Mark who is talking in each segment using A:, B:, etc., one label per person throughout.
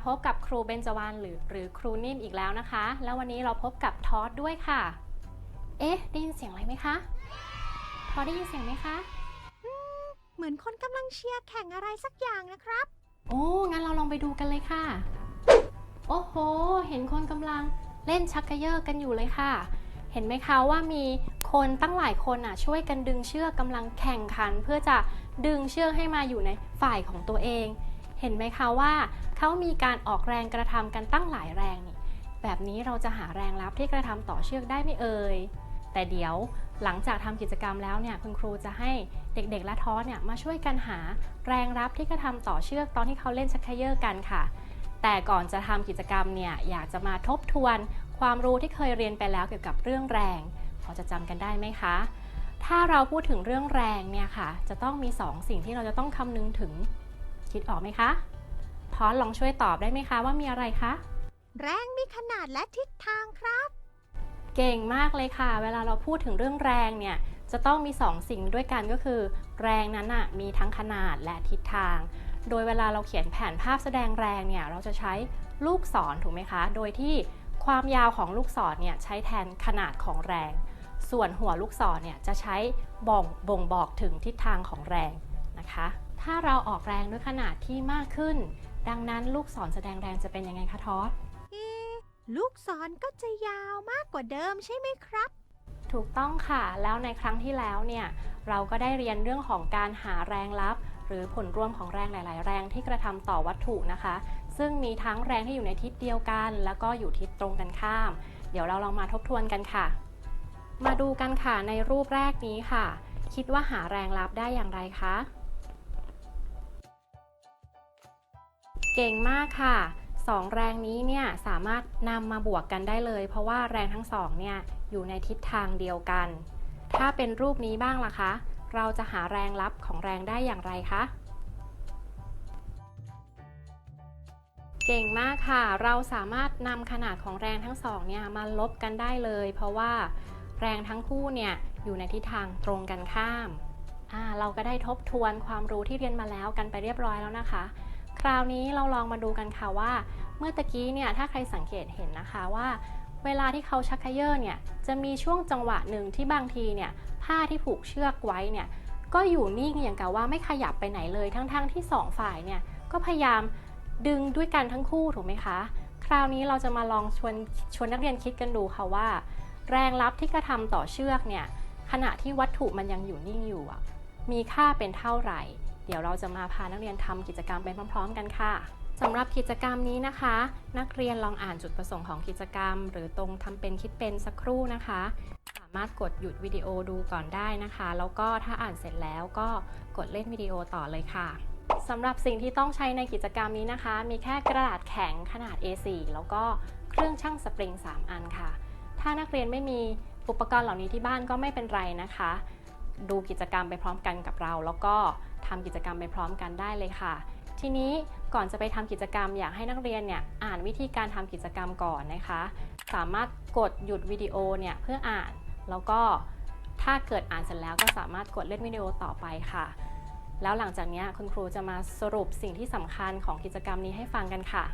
A: วัสดีค่ะพบกับครูเบญจวรรณหรือหรือครูนิ่มอีกแล้วนะคะ แล้ววันนี้เราพบกับทอสด้วยค่ะ เอ๊ะ ได้ยินเสียงอะไรไหมคะ ทอสได้ยินเสียงไหมคะ
B: เหมือนคนกำลังเชียร์แข่งอะไรสักอย่างนะครับ
A: โอ้ งั้นเราลองไปดูกันเลยค่ะ โอ้โห เห็นคนกำลังเล่นชักกระเยอะกันอยู่เลยค่ะ เห็นไหมคะว่ามีคนตั้งหลายคนอะช่วยกันดึงเชือกกำลังแข่งขัน เพื่อจะดึงเชือกให้มาอยู่ในฝ่ายของตัวเอง เห็นไหมคะว่าเขามีการออกแรงกระทำกันตั้งหลายแรงนี่แบบนี้เราจะหาแรงรับที่กระทำต่อเชือกได้ไหมเอ่ยแต่เดี๋ยวหลังจากทำกิจกรรมแล้วเนี่ยคุณครูจะให้เด็กๆและท้อเนี่ยมาช่วยกันหาแรงรับที่กระทำต่อเชือกตอนที่เขาเล่นชักเขย่อกันค่ะ แต่ก่อนจะทำกิจกรรมเนี่ยอยากจะมาทบทวน ความรู้ที่เคยเรียนไปแล้วเกี่ยวกับเรื่องแรง พอจะจำกันได้ไหมคะ ถ้าเราพูดถึงเรื่องแรงเนี่ยค่ะจะต้องมี 2 สิ่งที่เราจะต้องคำนึงถึง คิดออกไหมคะทอสลองช่วยตอบได้ไหมคะว่ามีอะไรคะ
B: แรงมีขนาดและทิศทางครับ
A: เก่งมากเลยค่ะ เวลาเราพูดถึงเรื่องแรงเนี่ย จะต้องมี2สิ่งด้วยกันก็คือ แรงนั้นน่ะมีทั้งขนาดและทิศทาง โดยเวลาเราเขียนแผนภาพแสดงแรงเนี่ย เราจะใช้ลูกศรถูกไหมคะ โดยที่ความยาวของลูกศรเนี่ยใช้แทนขนาดของแรง ส่วนหัวลูกศรเนี่ยจะใช้บ่งบ่งบอกถึงทิศทางของแรงนะคะ ถ้าเราออกแรงด้วยขนาดที่มากขึ้น ดังนั้นลูกศรแสดงแรงจะเป็นยังไงคะทอส
B: เอะลูกศรก็จะยาวมากกว่าเดิมใช่ไหมครับ
A: ถูกต้องค่ะ แล้วในครั้งที่แล้วเนี่ย เราก็ได้เรียนเรื่องของการหาแรงลับ หรือผลรวมของแรงหลาย ๆ แรงที่กระทำต่อวัตถุนะคะ ซึ่งมีทั้งแรงที่อยู่ในทิศเดียวกัน แล้วก็อยู่ทิศตรงกันข้าม เดี๋ยวเราลองมาทบทวนกันค่ะ มาดูกันค่ะในรูปแรกนี้ค่ะ คิดว่าหาแรงลับได้อย่างไรคะ เก่งมากค่ะสองแรงนี้เนี่ยสามารถนำมาบวกกันได้เลย เพราะว่าแรงทั้งสองเนี่ยอยู่ในทิศทางเดียวกัน ถ้าเป็นรูปนี้บ้างล่ะคะ เราจะหาแรงลับของแรงได้อย่างไรคะ เก่งมากค่ะ เราสามารถนำขนาดของแรงทั้งสองเนี่ยมาลบกันได้เลย เพราะว่าแรงทั้งคู่เนี่ยอยู่ในทิศทางตรงกันข้าม เราก็ได้ทบทวนความรู้ที่เรียนมาแล้วกันไปเรียบร้อยแล้วนะคะ คราวนี้เราลองมาดูกันค่ะว่า เมื่อตะกี้เนี่ยถ้าใครสังเกตเห็นนะคะว่า เวลาที่เขาชักเขย่อเนี่ยจะมีช่วงจังหวะหนึ่งที่บางทีเนี่ยผ้าที่ผูกเชือกไว้เนี่ยก็อยู่นิ่งอย่างกับว่าไม่ขยับไปไหนเลยทั้งๆทที่สองฝ่ายเนี่ยก็พยายามดึงด้วยกันทั้งคู่ถูกไหมคะ คราวนี้เราจะมาลองชวนชวนนักเรียนคิดกันดูค่ะว่า แรงลับที่กระทำต่อเชือกเนี่ยขณะที่วัตถุมันยังอยู่นิ่งอยู่มีค่าเป็นเท่าไหร่ ดี๋ยวเราจะมาพานักเรียนทำกิจกรรมไปพร้อม ๆ กันค่ะสำหรับกิจกรรมนี้นะคะ นักเรียนลองอ่านจุดประสงค์ของกิจกรรม หรือตรงทำเป็นคิดเป็นสักครู่นะคะ สามารถกดหยุดวิดีโอดูก่อนได้นะคะ แล้วก็ถ้าอ่านเสร็จแล้วก็กดเล่นวิดีโอต่อเลยค่ะสำหรับสิ่งที่ต้องใช้ในกิจกรรมนี้นะคะ มีแค่กระดาษแข็งขนาด A4 แล้วก็เครื่องชั่งสปริง 3 อันค่ะ ถ้านักเรียนไม่มีอุปกรณ์เหล่านี้ที่บ้านก็ไม่เป็นไรนะคะ ดูกิจกรรมไปพร้อมกันกับเรา แล้วก็ทำกิจกรรมไปพร้อมกันได้เลยค่ะ ทีนี้ก่อนจะไปทำกิจกรรมอยากให้นักเรียนเนี่ยอ่านวิธีการทำกิจกรรมก่อนนะคะ สามารถกดหยุดวิดีโอเนี่ยเพื่ออ่านแล้วก็ถ้าเกิดอ่านเสร็จแล้วก็สามารถกดเล่นวิดีโอต่อไปค่ะ แล้วหลังจากนี้คุณครูจะมาสรุปสิ่งที่สำคัญของกิจกรรมนี้ให้ฟังกันค่ะ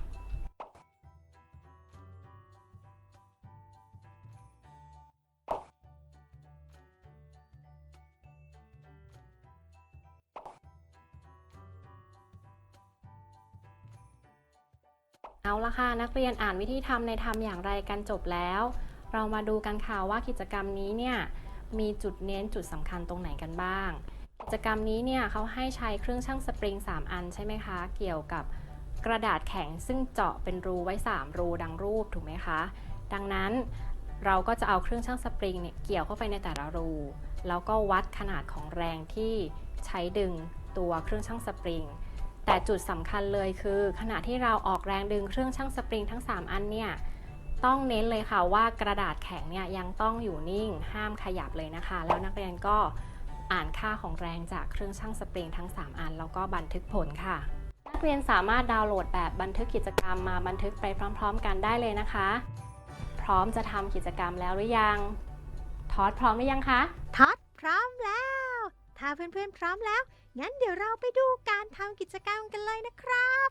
A: เอาละค่ะนักเรียนอ่านวิธีทำในทำอย่างไรกันจบแล้ว เรามาดูกันค่ะว่ากิจกรรมนี้เนี่ยมีจุดเน้นจุดสำคัญตรงไหนกันบ้าง กิจกรรมนี้เนี่ยเขาให้ใช้เครื่องชั่งสปริง 3 อันใช่ไหมคะ เกี่ยวกับกระดาษแข็งซึ่งเจาะเป็นรูไว้ 3 รูดังรูปถูกไหมคะ ดังนั้นเราก็จะเอาเครื่องชั่งสปริงเนี่ยเกี่ยวเข้าไปในแต่ละรู แล้วก็วัดขนาดของแรงที่ใช้ดึงตัวเครื่องชั่งสปริง แต่จุดสำคัญเลยคือ ขณะที่เราออกแรงดึงเครื่องชั่งสปริงทั้ง 3 อันเนี่ยต้องเน้นเลยค่ะว่ากระดาษแข็งเนี่ยยังต้องอยู่นิ่งห้ามขยับเลยนะคะ แล้วนักเรียนก็อ่านค่าของแรงจากเครื่องชั่งสปริงทั้ง 3 อัน แล้วก็บันทึกผลค่ะ นักเรียนสามารถดาวน์โหลดแบบบันทึกกิจกรรมมาบันทึกไปพร้อม ๆ กันได้เลยนะคะ พร้อมจะทำกิจกรรมแล้วหรือยังทอดพร้อมหรือยังคะ
B: ทอดพร้อมแล้ว ถ้าเพื่อนๆพร้อมแล้ว งั้นเดี๋ยวเราไปดูการทำกิจกรรมกันเลยนะครับ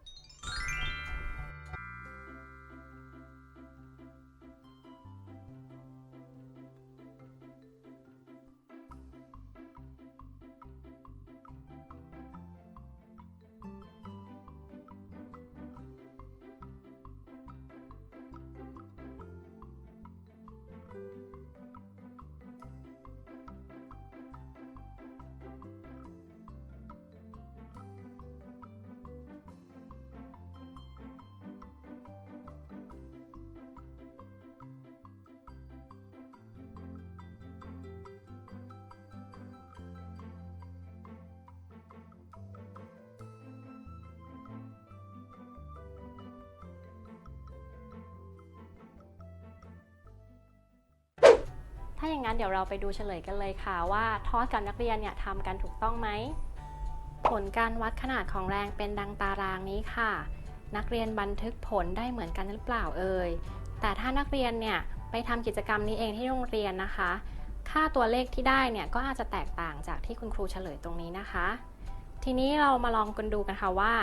B: า
A: อย่างนั้นเดี๋ยวเราไปดูเฉลยกันเลยค่ะว่าทอสกับนักเรียนเนี่ยทำกันถูกต้องไหม ผลการวัดขนาดของแรงเป็นดังตารางนี้ค่ะ นักเรียนบันทึกผลได้เหมือนกันหรือเปล่าเอ่ย แต่ถ้านักเรียนเนี่ยไปทำกิจกรรมนี้เองที่โรงเรียนนะคะ ค่าตัวเลขที่ได้เนี่ยก็อาจจะแตกต่างจากที่คุณครูเฉลยตรงนี้นะคะ ทีนี้เรามาลองกันดูกันค่ะว่า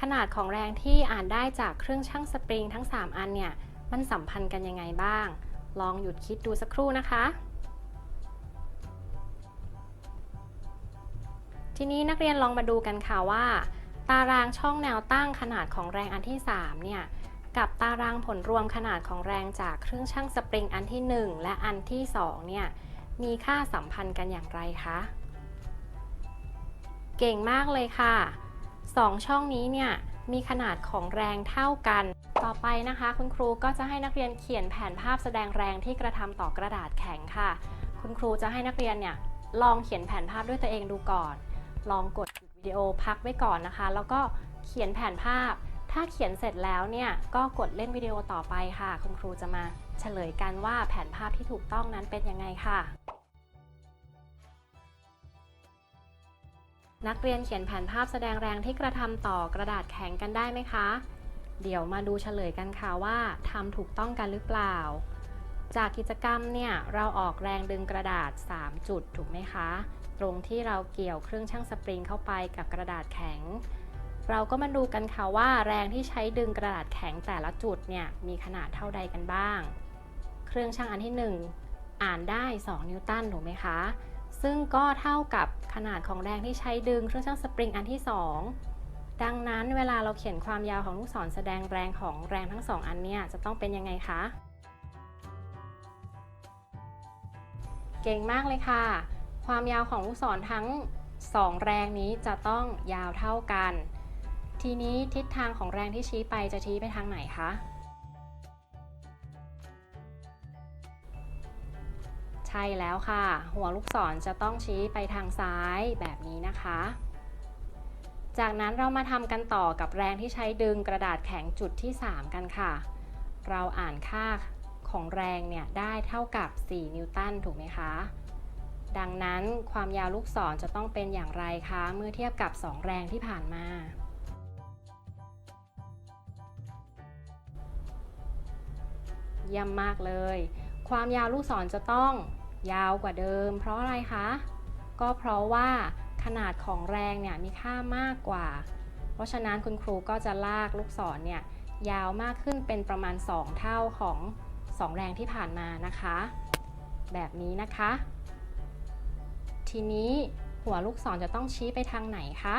A: ขนาดของแรงที่อ่านได้จากเครื่องชั่งสปริงทั้ง 3 อันเนี่ยมันสัมพันธ์กันยังไงบ้าง ลองหยุดคิดดูสักครู่นะคะ ทีนี้นักเรียนลองมาดูกันค่ะว่า ตารางช่องแนวตั้งขนาดของแรงอันที่ 3 เนี่ย กับตารางผลรวมขนาดของแรงจากเครื่องชั่งสปริงอันที่ 1 และอันที่ 2 เนี่ย มีค่าสัมพันธ์กันอย่างไรคะ เก่งมากเลยค่ะ 2 ช่องนี้เนี่ยมีขนาดของแรงเท่ากัน ต่อไปนะคะ คุณครูก็จะให้นักเรียนเขียนแผนภาพแสดงแรงที่กระทำต่อกระดาษแข็งค่ะ คุณครูจะให้นักเรียนเนี่ยลองเขียนแผนภาพด้วยตัวเองดูก่อน ลองกดหยุดวิดีโอพักไว้ก่อนนะคะ แล้วก็เขียนแผนภาพ ถ้าเขียนเสร็จแล้วเนี่ยก็กดเล่นวิดีโอต่อไปค่ะ คุณครูจะมาเฉลยกันว่าแผนภาพที่ถูกต้องนั้นเป็นยังไงค่ะ นักเรียนเขียนแผนภาพแสดงแรงที่กระทำต่อกระดาษแข็งกันได้ไหมคะ เดี๋ยวมาดูเฉลยกันค่ะว่าทำถูกต้องกันหรือเปล่า จากกิจกรรมเนี่ยเราออกแรงดึงกระดาษ 3 จุดถูกไหมคะ ตรงที่เราเกี่ยวเครื่องชั่งสปริงเข้าไปกับกระดาษแข็ง เราก็มาดูกันค่ะว่าแรงที่ใช้ดึงกระดาษแข็งแต่ละจุดเนี่ยมีขนาดเท่าใดกันบ้าง เครื่องชั่งอันที่ 1 อ่านได้ 2 นิวตันถูกไหมคะ ซึ่งก็เท่ากับขนาดของแรงที่ใช้ดึงเครื่องชั่งสปริงอันที่ 2ดังนั้นเวลาเราเขียนความยาวของลูกศรแสดงแรงของแรงทั้งสองอันเนี่ยจะต้องเป็นยังไงคะ เก่งมากเลยค่ะ ความยาวของลูกศรทั้ง 2 แรงนี้จะต้องยาวเท่ากัน ทีนี้ทิศทางของแรงที่ชี้ไปจะชี้ไปทางไหนคะ ใช่แล้วค่ะ หัวลูกศรจะต้องชี้ไปทางซ้ายแบบนี้นะคะ จากนั้นเรามาทำกันต่อกับแรงที่ใช้ดึงกระดาษแข็งจุดที่ 3 กันค่ะ เราอ่านค่าของแรงเนี่ยได้เท่ากับ 4 นิวตันถูกไหมคะ ดังนั้นความยาวลูกศรจะต้องเป็นอย่างไรคะ เมื่อเทียบกับ 2 แรงที่ผ่านมา เยี่ยมมากเลย ความยาวลูกศรจะต้องยาวกว่าเดิม เพราะอะไรคะ ก็เพราะว่าขนาดของแรงเนี่ยมีค่ามากกว่า เพราะฉะนั้นคุณครูก็จะลากลูกศรเนี่ยยาวมากขึ้นเป็นประมาณ 2 เท่าของ 2 แรงที่ผ่านมานะคะ แบบนี้นะคะ ทีนี้หัวลูกศรจะต้องชี้ไปทางไหนคะ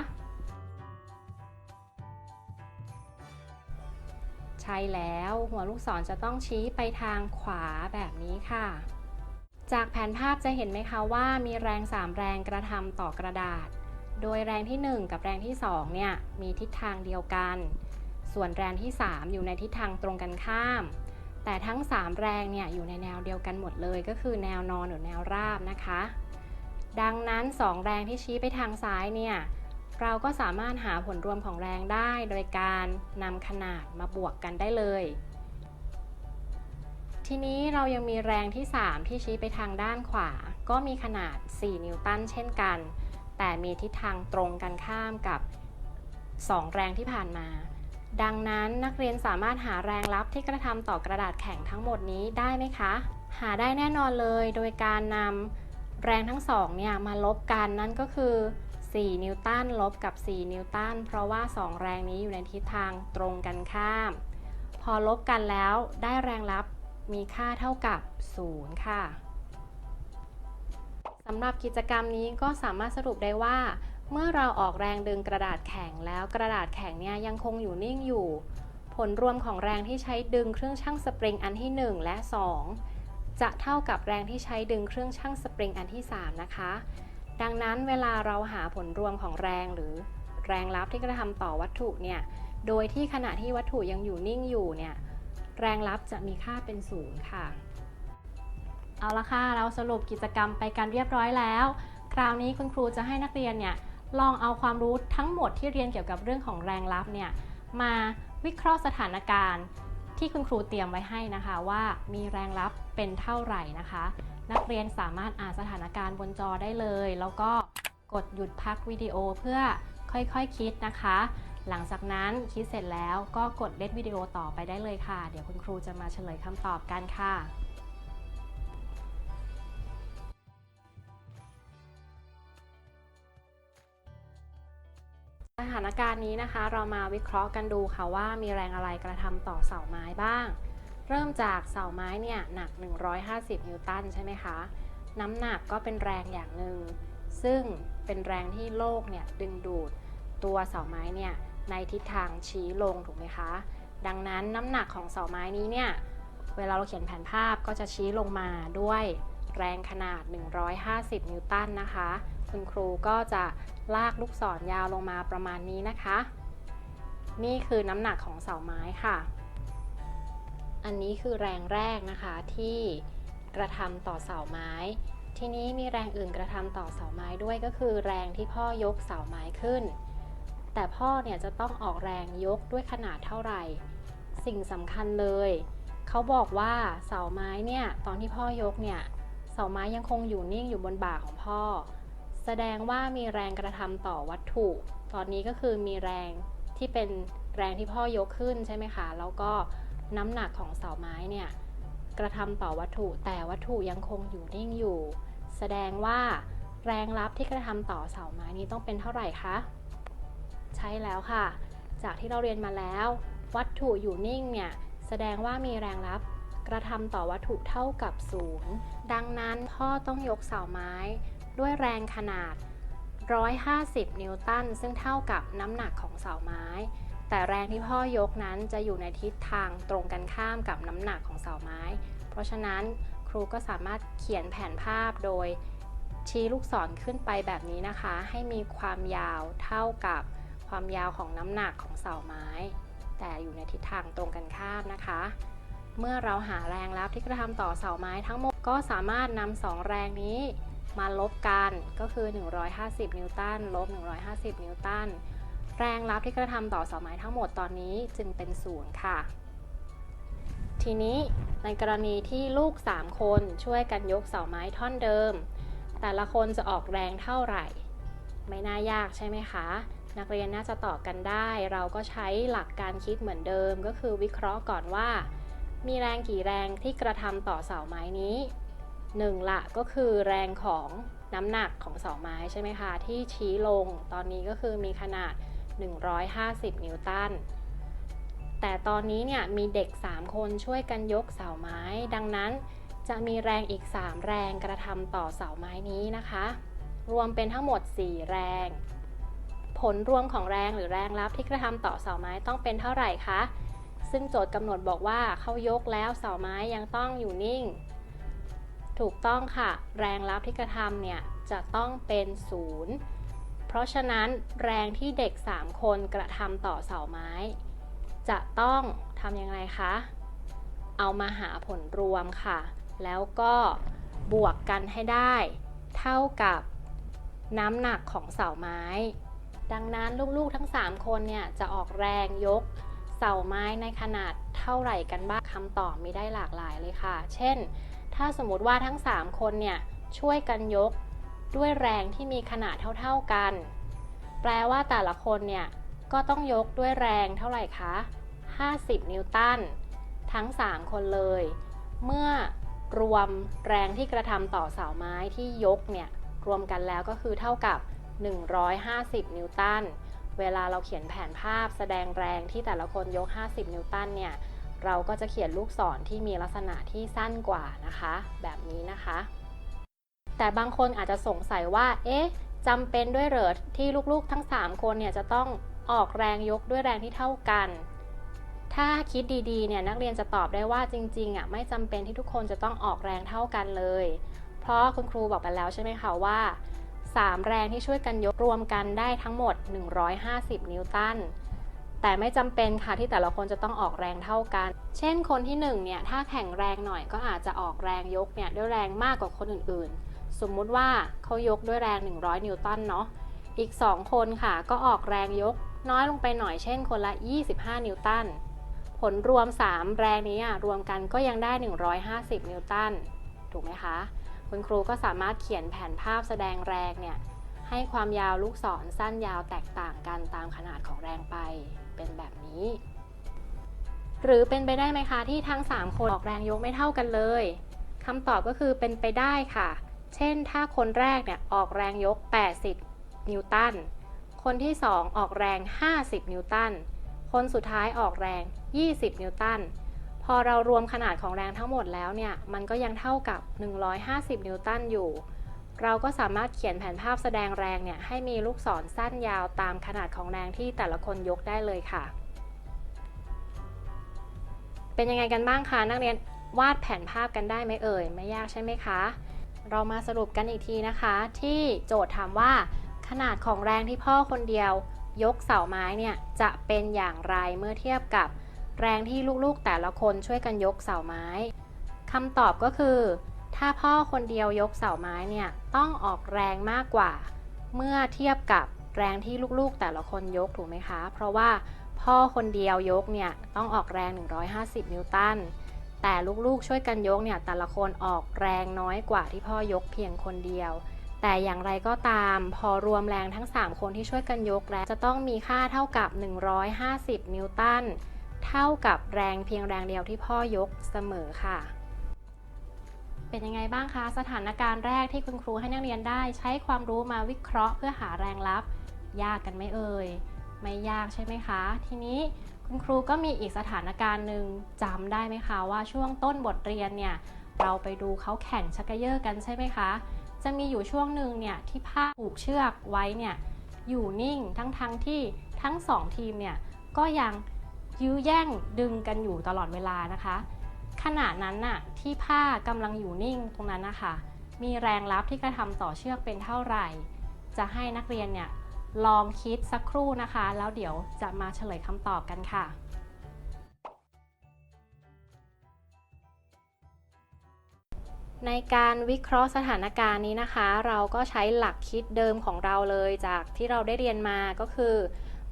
A: ใช่แล้วหัวลูกศรจะต้องชี้ไปทางขวาแบบนี้ค่ะ จากแผนภาพจะเห็นไหมคะว่ามีแรง 3 แรงกระทำต่อกระดาษ โดยแรงที่ 1 กับแรงที่ 2 เนี่ยมีทิศทางเดียวกัน ส่วนแรงที่ 3 อยู่ในทิศทางตรงกันข้ามแต่ทั้ง 3 แรงเนี่ยอยู่ในแนวเดียวกันหมดเลยก็คือแนวนอนหรือแนวราบนะคะ ดังนั้น 2 แรงที่ชี้ไปทางซ้ายเนี่ยเราก็สามารถหาผลรวมของแรงได้โดยการนำขนาดมาบวกกันได้เลย ทีนี้เรายังมีแรงที่ 3 ที่ชี้ไปทางด้านขวา ก็มีขนาด 4 นิวตันเช่นกัน แต่มีทิศทางตรงกันข้ามกับ 2 แรงที่ผ่านมา ดังนั้นนักเรียนสามารถหาแรงลับที่กระทำต่อกระดาษแข็งทั้งหมดนี้ได้ไหมคะ หาได้แน่นอนเลยโดยการนำ แรงทั้งสองเนี่ยมาลบกันนั่นก็คือ 4 นิวตันลบกับ 4 นิวตันเพราะว่า 2 แรงนี้อยู่ในทิศทางตรงกันข้าม พอลบกันแล้วได้แรงลับมีค่าเท่ากับ 0 ค่ะสำหรับกิจกรรมนี้ก็สามารถสรุปได้ว่า เมื่อเราออกแรงดึงกระดาษแข็งแล้วกระดาษแข็งเนี่ยยังคงอยู่นิ่งอยู่ ผลรวมของแรงที่ใช้ดึงเครื่องชั่งสปริงอันที่ 1 และ 2 จะเท่ากับแรงที่ใช้ดึงเครื่องชั่งสปริงอันที่ 3 นะคะ ดังนั้นเวลาเราหาผลรวมของแรงหรือแรงลับที่กระทำต่อวัตถุเนี่ย โดยที่ขณะที่วัตถุยังอยู่นิ่งอยู่เนี่ย แรงลับจะมีค่าเป็นศูนย์ค่ะ เอาละค่ะ เราสรุปกิจกรรมไปกันเรียบร้อยแล้ว คราวนี้คุณครูจะให้นักเรียนเนี่ยลองเอาความรู้ทั้งหมดที่เรียนเกี่ยวกับเรื่องของแรงลับเนี่ยมาวิเคราะห์สถานการณ์ ที่คุณครูเตรียมไว้ให้นะคะว่ามีแรงลับเป็นเท่าไหร่นะคะ นักเรียนสามารถอ่านสถานการณ์บนจอได้เลย แล้วก็กดหยุดพักวิดีโอเพื่อค่อยๆคคิดนะคะ หลังจากนั้นคิดเสร็จแล้วก็กดเล่นวิดีโอต่อไปได้เลยค่ะ เดี๋ยวคุณครูจะมาเฉลยคำตอบกันค่ะ สถานการณ์นี้นะคะ เรามาวิเคราะห์กันดูค่ะว่ามีแรงอะไรกระทำต่อเสาไม้บ้าง เริ่มจากเสาไม้เนี่ยหนัก 150 นิวตันใช่ไหมคะน้ำหนักก็เป็นแรงอย่างหนึ่งซึ่งเป็นแรงที่โลกเนี่ยดึงดูดตัวเสาไม้เนี่ยในทิศทางชี้ลงถูกไหมคะ ดังนั้นน้ำหนักของเสาไม้นี้เนี่ยเวลาเราเขียนแผนภาพก็จะชี้ลงมาด้วยแรงขนาด 150 นิวตันนะคะ คุณครูก็จะลากลูกศรยาวลงมาประมาณนี้นะคะ นี่คือน้ำหนักของเสาไม้ค่ะ อันนี้คือแรงแรกนะคะที่กระทำต่อเสาไม้ ทีนี้มีแรงอื่นกระทำต่อเสาไม้ด้วยก็คือ แรงที่พ่อยกเสาไม้ขึ้น แต่พ่อเนี่ยจะต้องออกแรงยกด้วยขนาดเท่าไหร่ สิ่งสำคัญเลยเขาบอกว่าเสาไม้เนี่ยตอนที่พ่อยกเนี่ยเสาไม้ยังคงอยู่นิ่งอยู่บนบ่าของพ่อ แสดงว่ามีแรงกระทำต่อวัตถุ ตอนนี้ก็คือมีแรงที่เป็นแรงที่พ่อยกขึ้นใช่ไหมคะ แล้วก็น้ำหนักของเสาไม้เนี่ยกระทำต่อวัตถุ แต่วัตถุยังคงอยู่นิ่งอยู่ แสดงว่าแรงรับที่กระทำต่อเสาไม้นี้ต้องเป็นเท่าไหร่คะ ใช่แล้วค่ะ จากที่เราเรียนมาแล้ว วัตถุอยู่นิ่งเนี่ยแสดงว่ามีแรงรับกระทำต่อวัตถุเท่ากับศูนย์ดังนั้นพ่อต้องยกเสาไม้ ด้วยแรงขนาด 150 นิวตัน ซึ่งเท่ากับน้ำหนักของเสาไม้ แต่แรงที่พ่อยกนั้นจะอยู่ในทิศทางตรงกันข้ามกับน้ำหนักของเสาไม้ เพราะฉะนั้นครูก็สามารถเขียนแผนภาพโดยชี้ลูกศรขึ้นไปแบบนี้นะคะ ให้มีความยาวเท่ากับความยาวของน้ำหนักของเสาไม้ แต่อยู่ในทิศทางตรงกันข้ามนะคะ เมื่อเราหาแรงรับที่กระทำต่อเสาไม้ทั้งหมดก็สามารถนำสองแรงนี้ มาลบกันก็คือ 150 นิวตันลบ 150 นิวตัน แรงรับที่กระทำต่อเสาไม้ทั้งหมดตอนนี้จึงเป็นศูนย์ค่ะ ทีนี้ในกรณีที่ลูก 3 คนช่วยกันยกเสาไม้ท่อนเดิม แต่ละคนจะออกแรงเท่าไหร่ ไม่น่ายากใช่ไหมคะ นักเรียนน่าจะตอบกันได้ เราก็ใช้หลักการคิดเหมือนเดิม ก็คือวิเคราะห์ก่อนว่า มีแรงกี่แรงที่กระทำต่อเสาไม้นี้ หนึ่งละก็คือแรงของน้ำหนักของเสาไม้ใช่ไหมคะที่ชี้ลงตอนนี้ก็คือมีขนาด 150 นิวตัน แต่ตอนนี้เนี่ยมีเด็ก 3 คนช่วยกันยกเสาไม้ ดังนั้นจะมีแรงอีก 3 แรงกระทำต่อเสาไม้นี้นะคะ รวมเป็นทั้งหมด 4 แรง ผลรวมของแรงหรือแรงรับที่กระทำต่อเสาไม้ต้องเป็นเท่าไหร่คะซึ่งโจทย์กำหนดบอกว่าเขายกแล้วเสาไม้ยังต้องอยู่นิ่ง ถูกต้องค่ะ แรงรับที่กระทำเนี่ยจะต้องเป็นศูนย์เพราะฉะนั้นแรงที่เด็ก 3 คนกระทำต่อเสาไม้ จะต้องทำยังไงคะ เอามาหาผลรวมค่ะ แล้วก็บวกกันให้ได้ เท่ากับน้ำหนักของเสาไม้ ดังนั้นลูกๆทั้ง 3 คนเนี่ยจะออกแรงยกเสาไม้ในขนาดเท่าไหร่กันบ้างคำตอบมีได้หลากหลายเลยค่ะ เช่น ถ้าสมมติว่าทั้ง 3 คนเนี่ยช่วยกันยกด้วยแรงที่มีขนาดเท่าๆกัน แปลว่าแต่ละคนเนี่ยก็ต้องยกด้วยแรงเท่าไหร่คะ 50 นิวตัน ทั้ง 3 คนเลย เมื่อรวมแรงที่กระทำต่อเสาไม้ที่ยกเนี่ยรวมกันแล้วก็คือเท่ากับ 150 นิวตัน เวลาเราเขียนแผนภาพแสดงแรงที่แต่ละคนยก 50 นิวตันเนี่ย เราก็จะเขียนลูกศรที่มีลักษณะที่สั้นกว่านะคะ แบบนี้นะคะ แต่บางคนอาจจะสงสัยว่า เอ๊ะจำเป็นด้วยเหรอที่ลูกๆทั้ง 3 คนเนี่ยจะต้องออกแรงยกด้วยแรงที่เท่ากัน ถ้าคิดดีๆเนี่ยนักเรียนจะตอบได้ว่าจริงๆอะไม่จำเป็นที่ทุกคนจะต้องออกแรงเท่ากันเลย เพราะคุณครูบอกไปแล้วใช่ไหมคะว่า 3 แรงที่ช่วยกันยกรวมกันได้ทั้งหมด 150 นิวตัน แต่ไม่จำเป็นค่ะที่แต่ละคนจะต้องออกแรงเท่ากัน เช่นคนที่1เนี่ยถ้าแข็งแรงหน่อยก็อาจจะออกแรงยกเนี่ยด้วยแรงมากกว่าคนอื่นๆ สมมุติว่าเขายกด้วยแรง 100 นิวตันเนาะ อีก 2 คนค่ะก็ออกแรงยกน้อยลงไปหน่อยเช่นคนละ 25 นิวตัน ผลรวม 3 แรงนี้อะรวมกันก็ยังได้ 150 นิวตัน ถูกไหมคะ คุณครูก็สามารถเขียนแผนภาพแสดงแรงเนี่ยให้ความยาวลูกศรสั้นยาวแตกต่างกันตามขนาดของแรงไป เป็นแบบนี้ หรือเป็นไปได้ไหมคะที่ทั้ง 3 คนออกแรงยกไม่เท่ากันเลยคำตอบก็คือเป็นไปได้ค่ะ เช่นถ้าคนแรกเนี่ยออกแรงยก 80 นิวตัน คนที่ 2 ออกแรง 50 นิวตัน คนสุดท้ายออกแรง 20 นิวตัน พอเรารวมขนาดของแรงทั้งหมดแล้วเนี่ย มันก็ยังเท่ากับ 150 นิวตันอยู่ เราก็สามารถเขียนแผนภาพแสดงแรงเนี่ยให้มีลูกศรสั้นยาวตามขนาดของแรงที่แต่ละคนยกได้เลยค่ะ เป็นยังไงกันบ้างคะนักเรียนวาดแผนภาพกันได้ไหมเอ่ย ไม่ยากใช่ไหมคะ เรามาสรุปกันอีกทีนะคะ ที่โจทย์ถามว่า ขนาดของแรงที่พ่อคนเดียวยกเสาไม้เนี่ยจะเป็นอย่างไรเมื่อเทียบกับแรงที่ลูกๆแต่ละคนช่วยกันยกเสาไม้คำตอบก็คือ ถ้าพ่อคนเดียวยกเสาไม้เนี่ยต้องออกแรงมากกว่า เมื่อเทียบกับแรงที่ลูกๆแต่ละคนยกถูกไหมคะ เพราะว่าพ่อคนเดียวยกเนี่ยต้องออกแรง 150 นิวตัน แต่ลูกๆช่วยกันยกเนี่ยแต่ละคนออกแรงน้อยกว่าที่พ่อยกเพียงคนเดียว แต่อย่างไรก็ตามพอรวมแรงทั้ง 3 คนที่ช่วยกันยกแล้วจะต้องมีค่าเท่ากับ 150 นิวตัน เท่ากับแรงเพียงแรงเดียวที่พ่อยกเสมอค่ะ เป็นยังไงบ้างคะ สถานการณ์แรกที่คุณครูให้นักเรียนได้ ใช้ความรู้มาวิเคราะห์เพื่อหาแรงลับ ยากกันไหมเอ่ยไม่ยากใช่ไหมคะ ทีนี้คุณครูก็มีอีกสถานการณ์หนึ่งจำได้ไหมคะว่าช่วงต้นบทเรียนเนี่ยเราไปดูเขาแข่งชักเยอร์กันใช่ไหมคะ จะมีอยู่ช่วงหนึ่งเนี่ยที่ผ้าผูกเชือกไว้เนี่ยอยู่นิ่งทั้งๆทที่ทั้งสองทีมเนี่ยก็ยังยื้อแย่งดึงกันอยู่ตลอดเวลานะคะ ขณะนั้นน่ะที่ผ้ากำลังอยู่นิ่งตรงนั้นนะคะ มีแรงลับที่กระทำต่อเชือกเป็นเท่าไหร่ จะให้นักเรียนเนี่ยลองคิดสักครู่นะคะ แล้วเดี๋ยวจะมาเฉลยคำตอบกันค่ะในการวิเคราะห์สถานการณ์นี้นะคะ เราก็ใช้หลักคิดเดิมของเราเลยจากที่เราได้เรียนมาก็คือ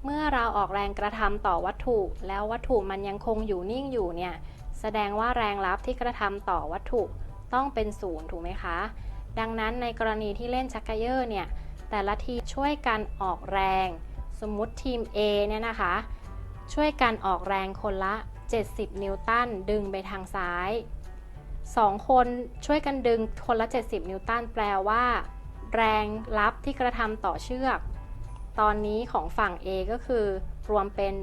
A: เมื่อเราออกแรงกระทำต่อวัตถุ แล้ววัตถุมันยังคงอยู่นิ่งอยู่เนี่ย แสดงว่าแรงลับที่กระทำต่อวัตถุต้องเป็นศูนย์ถูกไหมคะ ดังนั้นในกรณีที่เล่นชักเกยอร์เนี่ย แต่ละทีมช่วยกันออกแรง สมมุติทีม A เนี่ยนะคะ ช่วยกันออกแรงคนละ 70 นิวตันดึงไปทางซ้าย 2 คนช่วยกันดึงคนละ 70 นิวตันแปลว่า แรงลับที่กระทำต่อเชือก ตอนนี้ของฝั่ง A ก็คือรวมเป็น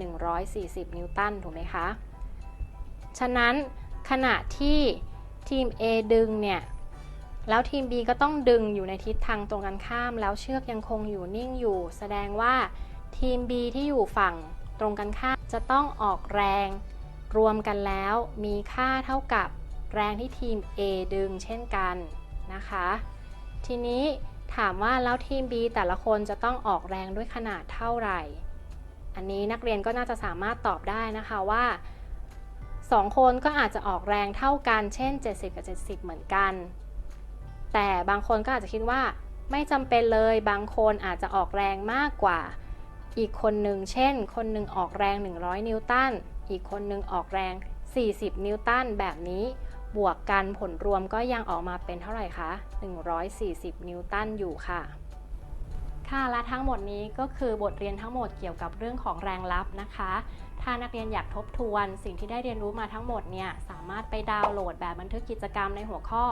A: 140 นิวตันถูกไหมคะ ฉะนั้นขณะที่ทีม A ดึงเนี่ย แล้วทีม B ก็ต้องดึงอยู่ในทิศทางตรงกันข้าม แล้วเชือกยังคงอยู่นิ่งอยู่ แสดงว่าทีม B ที่อยู่ฝั่งตรงกันข้ามจะต้องออกแรง รวมกันแล้วมีค่าเท่ากับแรงที่ทีม A ดึงเช่นกันนะคะ ทีนี้ ถามว่าแล้วทีม B แต่ละคนจะต้องออกแรงด้วยขนาดเท่าไหร่ อันนี้นักเรียนก็น่าจะสามารถตอบได้นะคะว่า2 คนก็อาจจะออกแรงเท่ากัน เช่น 70 กับ 70 เหมือนกัน แต่บางคนก็อาจจะคิดว่าไม่จำเป็นเลย บางคนอาจจะออกแรงมากกว่า อีกคนหนึ่ง เช่น คนหนึ่งออกแรง 100 นิวตัน อีกคนหนึ่งออกแรง 40 นิวตัน แบบนี้ บวกกันผลรวมก็ยังออกมาเป็นเท่าไหร่คะ 140 นิวตันอยู่ค่ะ ค่ะ และทั้งหมดนี้ก็คือบทเรียนทั้งหมดเกี่ยวกับเรื่องของแรงลับนะคะ ถ้านักเรียนอยากทบทวน สิ่งที่ได้เรียนรู้มาทั้งหมดเนี่ย สามารถไปดาวน์โหลดแบบบันทึกกิจกรรมในหัวข้อ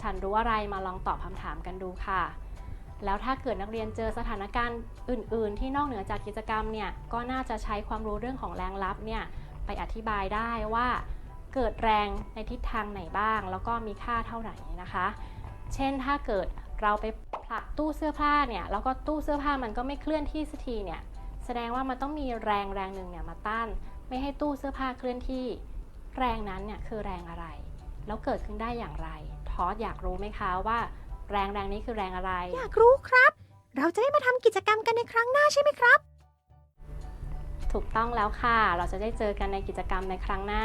A: ฉันรู้อะไรมาลองตอบคำถามกันดูค่ะ แล้วถ้าเกิดนักเรียนเจอสถานการณ์อื่น ๆ ที่นอกเหนือจากกิจกรรมเนี่ย ก็น่าจะใช้ความรู้เรื่องของแรงลับเนี่ย ไปอธิบายได้ว่า เกิดแรงในทิศทางไหนบ้าง แล้วก็มีค่าเท่าไหร่นะคะ เช่นถ้าเกิดเราไปผลักตู้เสื้อผ้าเนี่ยแล้วก็ตู้เสื้อผ้ามันก็ไม่เคลื่อนที่สักทีเนี่ยแสดงว่ามันต้องมีแรงแรงหนึ่งเนี่ยมาต้าน ไม่ให้ตู้เสื้อผ้าเคลื่อนที่ แรงนั้นเนี่ยคือแรงอะไร แล้วเกิดขึ้นได้อย่างไรทอสอยากรู้ไหมคะว่า แรงแรงนี้คือแรงอะไร
B: อยากรู้ครับ เราจะได้มาทำกิจกรรมกันในครั้งหน้าใช่ไหมครับ
A: ถูกต้องแล้วค่ะ เราจะได้เจอกันในกิจกรรมในครั้งหน้า